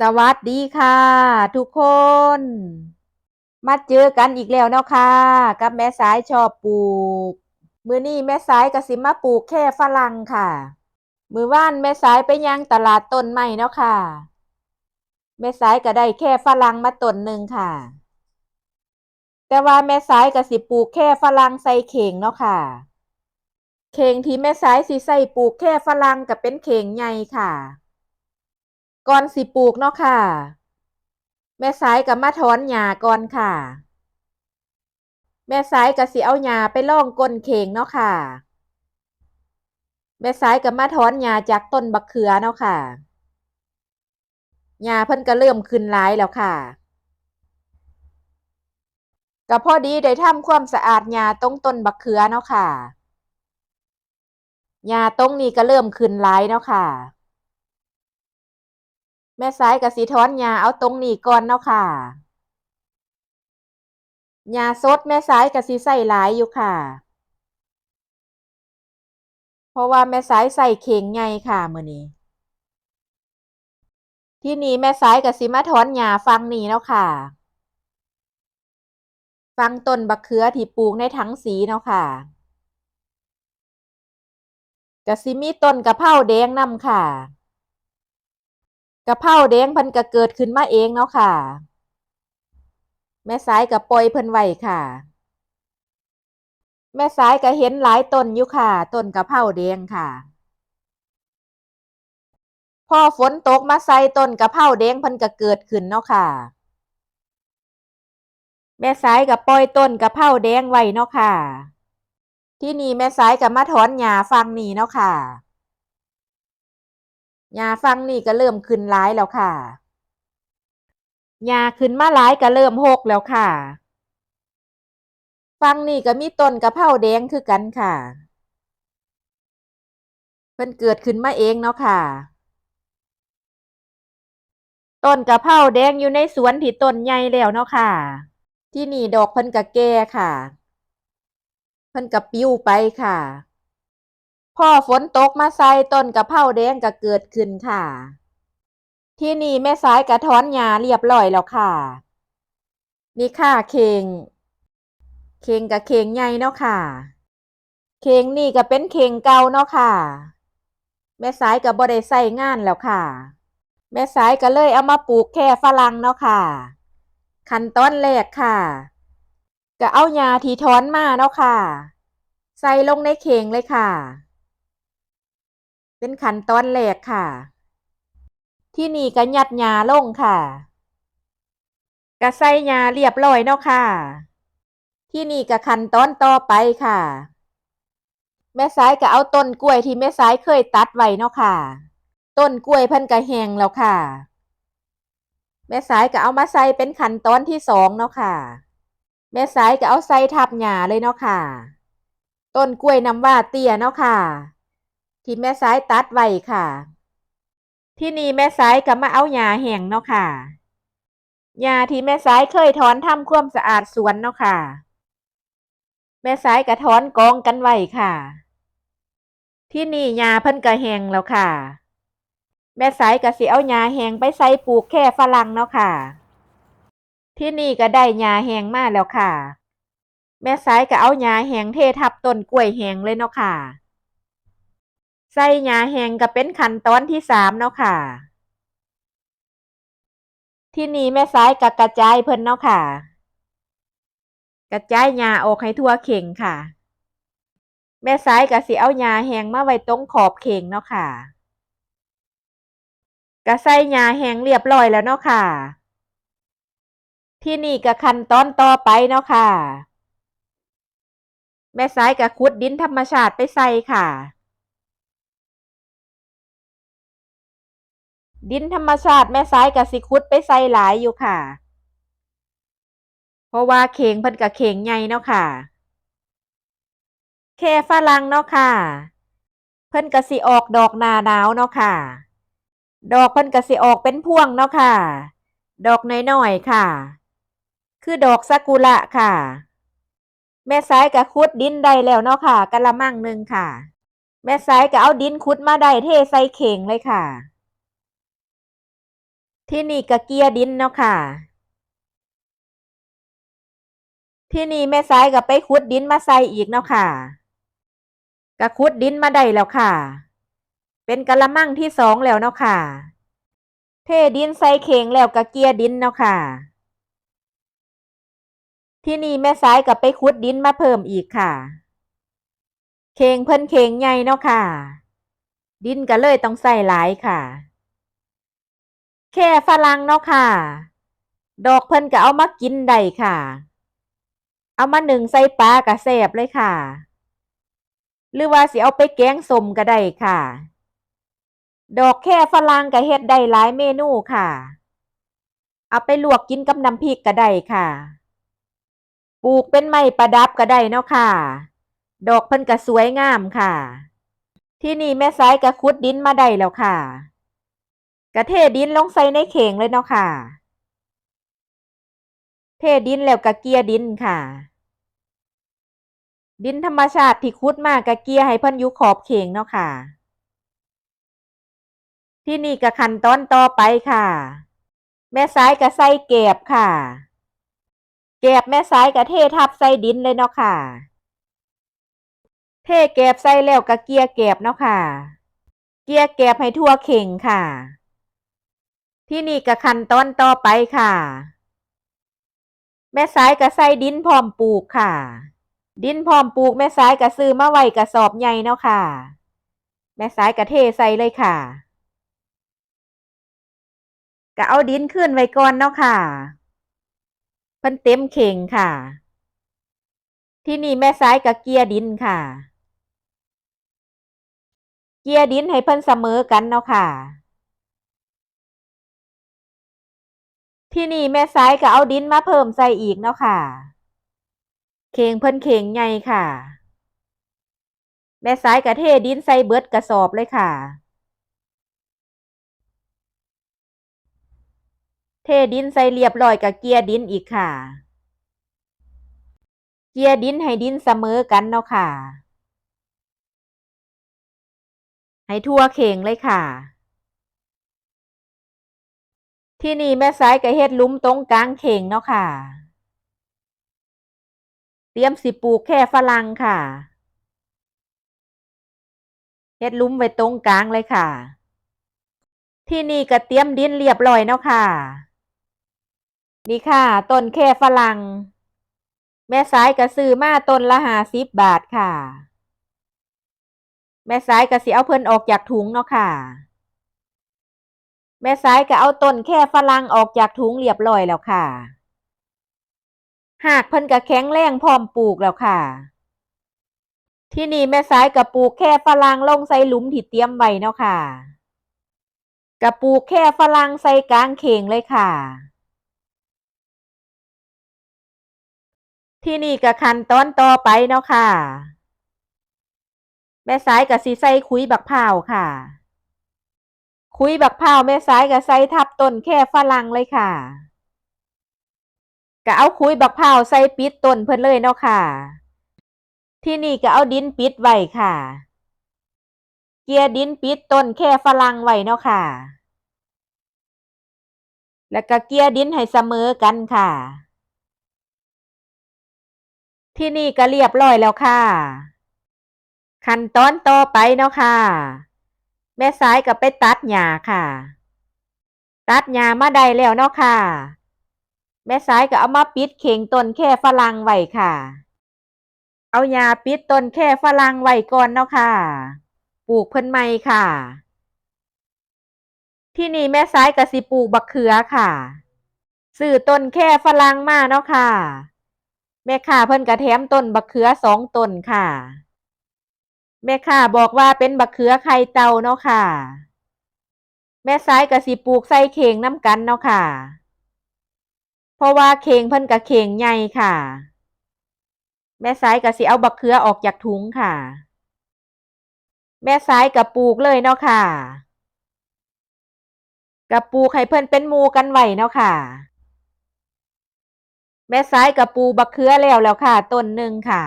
สวัสดีค่ะ ทุกคน มาเจอกันอีกแล้วเนาะค่ะ กับแม่สายชอบปลูก มือนี้แม่สายก็สิมาปลูกแค่ฝรั่งค่ะ มือว่านแม่สายไปยังตลาดต้นไม้เนาะค่ะ แม่สายก็ได้แค่ฝรั่งมาต้นหนึ่งค่ะ แต่ว่าแม่สายก็สิปลูกแค่ฝรั่งใส่เข่งเนาะค่ะ เข่งที่แม่สายสิใส่ปลูกแค่ฝรั่งก็เป็นเข่งใหญ่ค่ะ ก่อนสิปลูกเนาะค่ะ แม่สายก็มาถอนหญ้าก่อนค่ะ แม่สายก็สิเอาหญ้าไปล่องก้นเข่งเนาะค่ะ แม่สายก็มาถอนหญ้าจากต้นบักเขือเนาะค่ะหญ้าเพิ่นก็เริ่มขึ้นหลายแล้วค่ะก็พอดีได้ทำความสะอาดหญ้าตรงต้นบักเขือเนาะค่ะหญ้าตรงนี้ก็เริ่มขึ้นหลายเนาะค่ะ แม่สายก็สิถอนหญ้าเอาตรงนี้ก่อนเนาะค่ะหญ้าสดแม่สายก็สิใส่หลายอยู่ค่ะ เพราะว่าแม่สายใส่เข่งใหญ่ค่ะมือนี้ ที่นี่แม่สายก็สิมาถอนหญ้าฝั่งนี้เนาะค่ะฝั่งต้นบักเขือที่ปลูกในถังสีเนาะค่ะก็สิมีต้นกะเพราแดงนำค่ะ กะเพราแดงเพิ่นก็เกิดขึ้นมาเองเนาะค่ะ แม่สายก็ปล่อยเพิ่นไว้ค่ะ แม่สายก็เห็นหลายต้นอยู่ค่ะต้นกะเพราแดงค่ะพอฝนตกมาใส่ต้นกะเพราแดงเพิ่นก็เกิดขึ้นเนาะค่ะ แม่สายก็ปล่อยต้นกะเพราแดงไว้เนาะค่ะ ที่นี่แม่สายก็มาถอนหญ้าฝั่งนี้เนาะค่ะ หญ้าฝั่งนี้ก็เริ่มขึ้นหลายแล้วค่ะหญ้าขึ้นมาหลายก็เริ่มรกแล้วค่ะฝั่งนี้ก็มีต้นกะเพราแดงคือกันค่ะ เพิ่นเกิดขึ้นมาเองเนาะค่ะ ต้นกะเพราแดงอยู่ในสวนที่ต้นใหญ่แล้วเนาะค่ะ ที่นี่ดอกเพิ่นก็แก่ค่ะ เพิ่นก็ปิ้วไปค่ะ พ่อฝนตกมาใส่ต้นกะเพราแดงก็เกิดขึ้นค่ะ ที่นี่แม่สายกระถอนหญ้าเรียบร้อยแล้วค่ะ นี่ค่ะเข่งเข่งกับเข่งใหญ่เนาะค่ะเข่งนี่ก็เป็นเข่งเก่าเนาะค่ะ แม่สายก็บ่ได้ใส่งานแล้วค่ะ แม่สายก็เลยเอามาปลูกแค่ฝรั่งเนาะค่ะ ขั้นตอนแรกค่ะ ก็เอาหญ้าที่ถอนมาเนาะค่ะ ใส่ลงในเข่งเลยค่ะ เป็นขั้นตอนแรกค่ะ ที่นี่ก็ยัดหญ้าลงค่ะก็ใส่หญ้าเรียบร้อยเนาะค่ะ ที่นี่ก็ขั้นตอนต่อไปค่ะ แม่สายก็เอาต้นกล้วยที่แม่สายเคยตัดไว้เนาะค่ะ ต้นกล้วยเพิ่นก็แห้งแล้วค่ะ แม่สายก็เอามาใส่เป็นขั้นตอนที่สองเนาะค่ะ แม่สายก็เอาใส่ทับหญ้าเลยเนาะค่ะ ต้นกล้วยน้ำว้าเตี้ยเนาะค่ะ ที่แม่สายตัดไว้ค่ะ ที่นี่แม่สายก็มาเอาหญ้าแห้งเนาะค่ะหญ้าที่แม่สายเคยถอนทำความสะอาดสวนเนาะค่ะ แม่สายก็ถอนกองกันไว้ค่ะ ที่นี่หญ้าเพิ่นก็แหงแล้วค่ะ แม่สายก็สิเอาหญ้าแหงไปใส่ปลูกแค่ฝรั่งเนาะค่ะ ที่นี่ก็ได้หญ้าแหงมาแล้วค่ะ แม่สายก็เอาหญ้าแหงเททับต้นกล้วยแหงเลยเนาะค่ะ ใส่หญ้าแห้งก็เป็นขั้นตอนที่สามเนาะค่ะ ที่นี่แม่สายก็กระจายเพิ่นเนาะค่ะ กระจายหญ้าออกให้ทั่วเข่งค่ะ แม่สายก็สิเอาหญ้าแห้งมาไว้ตรงขอบเข่งเนาะค่ะก็ใส่หญ้าแห้งเรียบร้อยแล้วเนาะค่ะ ที่นี่ก็ขั้นตอนต่อไปเนาะค่ะ แม่สายก็ขุดดินธรรมชาติไปใส่ค่ะ ดินธรรมชาติแม่สายก็สิขุดไปใส่หลายอยู่ค่ะ เพราะว่าเข่งเพิ่นก็เข่งใหญ่เนาะค่ะ แค่ฝรั่งเนาะค่ะ เพิ่นก็สิออกดอกหนาหนาวเนาะค่ะ ดอกเพิ่นก็สิออกเป็นพวงเนาะค่ะ ดอกน้อยๆค่ะ คือดอกซากุระค่ะ แม่สายก็ขุดดินได้แล้วเนาะค่ะกะละมังหนึ่งค่ะ แม่สายก็เอาดินขุดมาได้เทใส่เข่งเลยค่ะ ที่นี่ก็เกียดินเนาะค่ะ ที่นี่แม่สายก็ไปขุดดินมาใส่อีกเนาะค่ะก็ขุดดินมาได้แล้วค่ะ เป็นกะละมังที่สองแล้วเนาะค่ะ เทดินใส่เข่งแล้วก็เกียดินเนาะค่ะ ที่นี่แม่สายก็ไปขุดดินมาเพิ่มอีกค่ะ เข่งเพิ่นเข่งใหญ่เนาะค่ะ ดินก็เลยต้องใส่หลายค่ะ แค่ฝรั่งเนาะค่ะ ดอกเพิ่นก็เอามากินได้ค่ะ เอามาหนึ่งใส่ปลากระแสบเลยค่ะ หรือว่าสิเอาไปแกงสมก็ได้ค่ะ ดอกแค่ฝรั่งก็เฮ็ดได้หลายเมนูค่ะ เอาไปลวกกินกับน้ำพริกก็ได้ค่ะ ปลูกเป็นไม้ประดับก็ได้เนาะค่ะ ดอกเพิ่นก็สวยงามค่ะ ที่นี่แม่สายก็ขุดดินมาได้แล้วค่ะ กระเทดินลงใส่ในเข่งเลยเนาะค่ะ เทดินแล้วก็เกียดินค่ะ ดินธรรมชาติที่ขุดมากกะเกียให้เพิ่นยู่ขอบเข่งเนาะค่ะ ที่นี่ก็ขั้นตอนต่อไปค่ะ แม่สายก็ใส่แกบค่ะแก็บแม่สายก็เททับใส่ดินเลยเนาะค่ะ เทแก็บใส่แล้วก็เกียแก็บเนาะค่ะ เกียแก็บให้ทั่วเข่งค่ะ ที่นี่ก็ขั้นตอนต่อไปค่ะ แม่สายก็ใส่ดินพร้อมปลูกค่ะ ดินพร้อมปลูกแม่สายก็ซื้อมาไว้กะสอบใหญ่เนาะค่ะ แม่สายก็เทใส่เลยค่ะก็เอาดินขึ้นไว้ก่อนเนาะค่ะเพิ่นเต็มเข่งค่ะ ที่นี่แม่สายก็เกียดินค่ะ เกียดินให้เพิ่นเสมอกันเนาะค่ะ ที่นี่แม่สายก็เอาดินมาเพิ่มใส่อีกเนาะค่ะ เข่งเพิ่นเข่งใหญ่ค่ะ แม่สายก็เทดินใส่เบิดกระสอบเลยค่ะ เทดินใส่เรียบร้อยกับเกียร์ดินอีกค่ะ เกียร์ดินให้ดินเสมอกันเนาะค่ะ ให้ทั่วเข่งเลยค่ะ ที่นี่แม่สายก็เฮ็ดลุ้มตรงกลางเข่งเนาะค่ะ เตรียมสิปลูกแค่ฝรั่งค่ะ เฮ็ดลุ้มไว้ตรงกลางเลยค่ะ ที่นี่ก็เตรียมดินเรียบร้อยเนาะค่ะ นี่ค่ะต้นแค่ฝรั่ง แม่สายก็ซื้อมาต้นละห้าสิบบาทค่ะ แม่สายก็สิเอาเพิ่นออกจากถุงเนาะค่ะ ม่สายก็เอาต้นแค่ฝรั่งออกจากถุงเรียบร้อยแล้วค่ะ หากเพิ่นก็แข็งแรงพร้อมปลูกแล้วค่ะ ที่นี่แม่สายก็ปลูกแค่ฝรั่งลงใส่หลุมที่เตรียมไว้เนาะค่ะก็ปลูกแค่ฝรั่งใส่กลางเข่งเลยค่ะ ที่นี่ก็ขั้นตอนต่อไปเนาะค่ะ แม่สายก็สิใส่คุยบักพร้าค่ะ คุยบักพร้าวแม่สายก็ใส่ทับต้นแค่ฝรั่งเลยค่ะก็เอาคุยบักพร้าวใส่ปิดต้นเพิ่นเลยเนาะค่ะ ที่นี่ก็เอาดินปิดไว้ค่ะ เกียดินปิดต้นแค่ฝรั่งไว้เนาะค่ะ แล้วก็เกียดินให้เสมอกันค่ะ ที่นี่ก็เรียบร้อยแล้วค่ะ ขั้นตอนต่อไปเนาะค่ะ แม่สายก็ไปตัดหญ้าค่ะ ตัดหญ้ามาได้แล้วเนาะค่ะ แม่สายก็เอามาปิดเข่งต้นแค่ฝรั่งไว้ค่ะ เอาหญ้าปิดต้นแค่ฝรั่งไว้ก่อนเนาะค่ะ ปลูกเพิ่นใหม่ค่ะ ที่นี่แม่สายก็สิปลูกบักเขือค่ะซื้อต้นแค่ฝรั่งมาเนาะค่ะ แม่ค้าเพิ่นก็แถมต้นบักเขือสองต้นค่ะ แม่ค้าบอกว่าเป็นบักเขือไข่เต่าเนาะค่ะ แม่สายก็สิปลูกใส่เข่งน้ำกันเนาะค่ะ เพราะว่าเข่งเพิ่นก็เข่งใหญ่ค่ะ แม่สายก็สิเอาบักเขือออกจากถุงค่ะ แม่สายก็ปลูกเลยเนาะค่ะก็ปลูกให้เพิ่นเป็นมูกันไหวเนาะค่ะ แม่สายกับปูบักเขือแล้วแล้วค่ะต้นหนึ่งค่ะ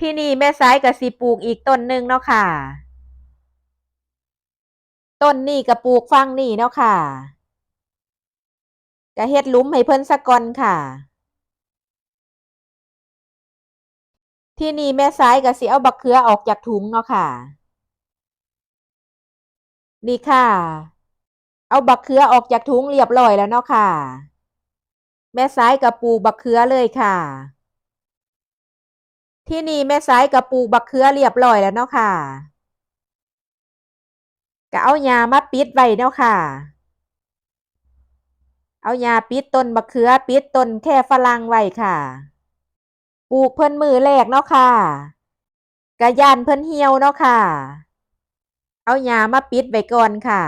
ที่นี่แม่สายกับสิปลูกอีกต้นหนึ่งเนาะค่ะ ต้นนี่ก็ปลูกฟังนี่เนาะค่ะก็เฮ็ดลุมให้เพิ่นซะก่อนค่ะ ที่นี่แม่สายก็สิเอาบักเขือออกจากถุงเนาะค่ะ นี่ค่ะ เอาบักเขือออกจากถุงเรียบร้อยแล้วเนาะค่ะ แม่สายกับปลูกบักเขือเลยค่ะ ที่นี่แม่สายกับปลูกบักเขือเรียบร้อยแล้วเนาะค่ะก็เอาหญ้ามาปิดไว้เนาะค่ะ เอาหญ้าปิดต้นบักเขือปิดต้นแค่ฝรั่งไว้ค่ะ ปลูกเพิ่นมือแรกเนาะค่ะกะยานเพิ่นเหี่ยวเนาะค่ะ เอาหญ้ามาปิดไว้ก่อนค่ะ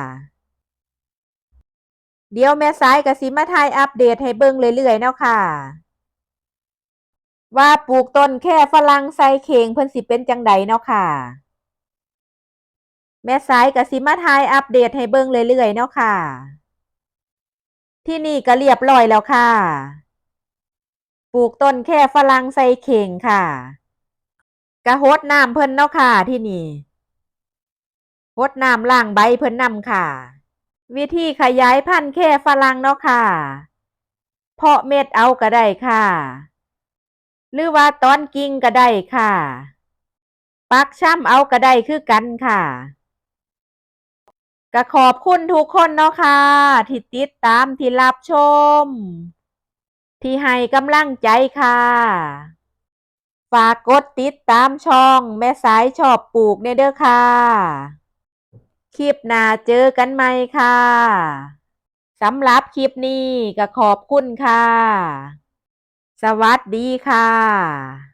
เดี๋ยวแม่สายก็สิมาถ่ายอัปเดตให้เบิ่งเรื่อยๆเนาะค่ะ ว่าปลูกต้นแค่ฝรั่งใส่เข่งเพิ่นสิเป็นจังใดเนาะค่ะ แม่สายก็สิมาถ่ายอัปเดตให้เบิ่งเรื่อยๆเนาะค่ะ ที่นี่ก็เรียบร้อยแล้วค่ะ ปลูกต้นแค่ฝรั่งใส่เข่งค่ะกระฮดน้ำเพิ่นเนาะค่ะที่นี่ฮดน้ำล้างใบเพิ่นนำค่ะ วิธีขยายพันธุ์แค่ฝรั่งเนาะค่ะ เพาะเม็ดเอาก็ได้ค่ะ หรือว่าตอนกิ่งก็ได้ค่ะ ปักช่ำเอาก็ได้คือกันค่ะก็ขอบคุณทุกคนเนาะค่ะที่ติดตามที่รับชม ที่ให้กำลังใจค่ะ ฝากกดติดตามช่องแม่สายชอบปลูกเนเด้อค่ะ คลิปหน้าเจอกันใหม่ค่ะสำหรับคลิปนี้ก็ขอบคุณค่ะ สวัสดีค่ะ